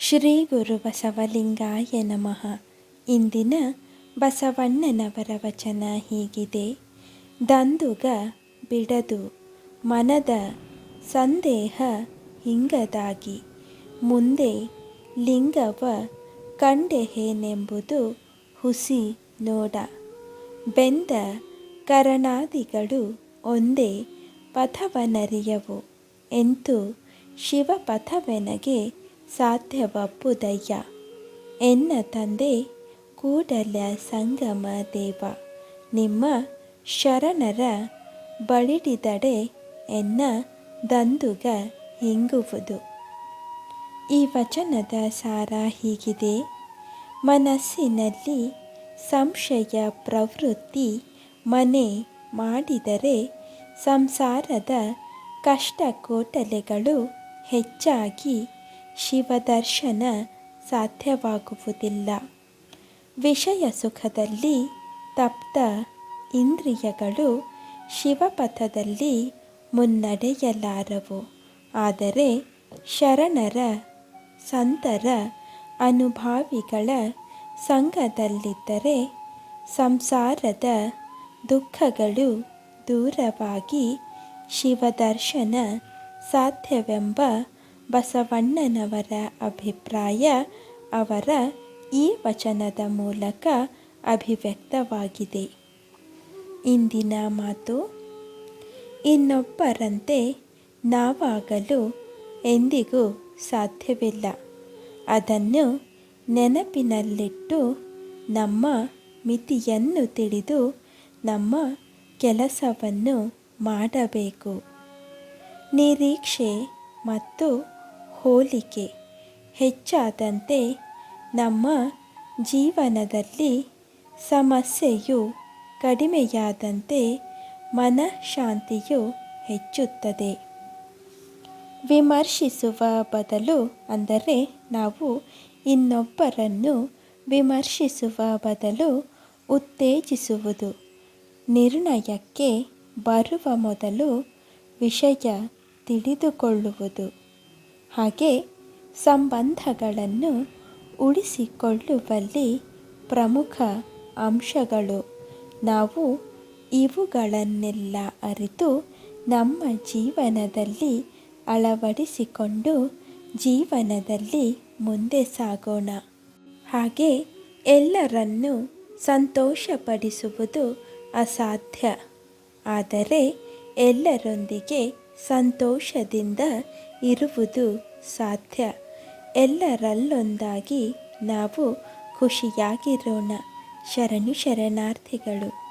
ಶ್ರೀ ಗುರು ಬಸವಲಿಂಗಾಯ ನಮಃ. ಇಂದಿನ ಬಸವಣ್ಣನವರ ವಚನ ಹೀಗಿದೆ. ದಂದುಗ ಬಿಡದು, ಮನದ ಸಂದೇಹ ಹಿಂಗದಾಗಿ ಮುಂದೆ ಲಿಂಗವ ಕಂಡೆಹೇನೆಂಬುದು ಹುಸಿ ನೋಡ. ಬೆಂದ ಕರಣಾದಿಗಳು ಒಂದೇ ಪಥವನರಿಯವು. ಎಂತು ಶಿವಪಥವೆನಗೆ ಸಾಧ್ಯವಪ್ಪುದಯ್ಯ ಎನ್ನ ತಂದೆ? ಕೂಡಲ ಸಂಗಮ ದೇವ. ನಿಮ್ಮ ಶರಣರ ಬಳಿಡಿದಡೆ ಎನ್ನ ದಂದುಗ ಹಿಂಗುವುದು ಈ ವಚನದ ಸಾರ ಹೀಗಿದೆ. ಮನಸ್ಸಿನಲ್ಲಿ ಸಂಶಯ ಪ್ರವೃತ್ತಿ ಮನೆ ಮಾಡಿದರೆ ಸಂಸಾರದ ಕಷ್ಟ ಕೋಟಲೆಗಳು ಹೆಚ್ಚಾಗಿ ಶಿವದರ್ಶನ ಸಾಧ್ಯವಾಗುವುದಿಲ್ಲ. ವಿಷಯ ಸುಖದಲ್ಲಿ ತಪ್ತ ಇಂದ್ರಿಯಗಳು ಶಿವಪಥದಲ್ಲಿ ಮುನ್ನಡೆಯಲಾರವು. ಆದರೆ ಶರಣರ, ಸಂತರ, ಅನುಭಾವಿಗಳ ಸಂಘದಲ್ಲಿದ್ದರೆ ಸಂಸಾರದ ದುಃಖಗಳು ದೂರವಾಗಿ ಶಿವದರ್ಶನ ಸಾಧ್ಯವೆಂಬ ಬಸವಣ್ಣನವರ ಅಭಿಪ್ರಾಯ ಅವರ ಈ ವಚನದ ಮೂಲಕ ಅಭಿವ್ಯಕ್ತವಾಗಿದೆ. ಇಂದಿನ ಮಾತು, ಇನ್ನೊಬ್ಬರಂತೆ ನಾವಾಗಲು ಎಂದಿಗೂ ಸಾಧ್ಯವಿಲ್ಲ. ಅದನ್ನು ನೆನಪಿನಲ್ಲಿಟ್ಟು ನಮ್ಮ ಮಿತಿಯನ್ನು ತಿಳಿದು ನಮ್ಮ ಕೆಲಸವನ್ನು ಮಾಡಬೇಕು. ನಿರೀಕ್ಷೆ ಮತ್ತು ಹೋಲಿಕೆ ಹೆಚ್ಚಾದಂತೆ ನಮ್ಮ ಜೀವನದಲ್ಲಿ ಸಮಸ್ಯೆಯು ಕಡಿಮೆಯಾದಂತೆ ಮನಃಶಾಂತಿಯು ಹೆಚ್ಚುತ್ತದೆ. ವಿಮರ್ಶಿಸುವ ಬದಲು ಅಂದರೆ ನಾವು ಇನ್ನೊಬ್ಬರನ್ನು ವಿಮರ್ಶಿಸುವ ಬದಲು ಉತ್ತೇಜಿಸುವುದು. ನಿರ್ಣಯಕ್ಕೆ ಬರುವ ಮೊದಲು ವಿಷಯ ತಿಳಿದುಕೊಳ್ಳುವುದು. ಹಾಗೆ ಸಂಬಂಧಗಳನ್ನು ಉಳಿಸಿಕೊಳ್ಳುವಲ್ಲಿ ಪ್ರಮುಖ ಅಂಶಗಳು. ನಾವು ಇವುಗಳನ್ನೆಲ್ಲ ಅರಿತು ನಮ್ಮ ಜೀವನದಲ್ಲಿ ಅಳವಡಿಸಿಕೊಂಡು ಜೀವನದಲ್ಲಿ ಮುಂದೆ ಸಾಗೋಣ. ಹಾಗೆ ಎಲ್ಲರನ್ನೂ ಸಂತೋಷಪಡಿಸುವುದು ಅಸಾಧ್ಯ. ಆದರೆ ಎಲ್ಲರೊಂದಿಗೆ ಸಂತೋಷದಿಂದ ಇರುವುದು ಸಾಧ್ಯ. ಎಲ್ಲರಲ್ಲೊಂದಾಗಿ ನಾವು ಖುಷಿಯಾಗಿರೋಣ. ಶರಣು ಶರಣಾರ್ಥಿಗಳು.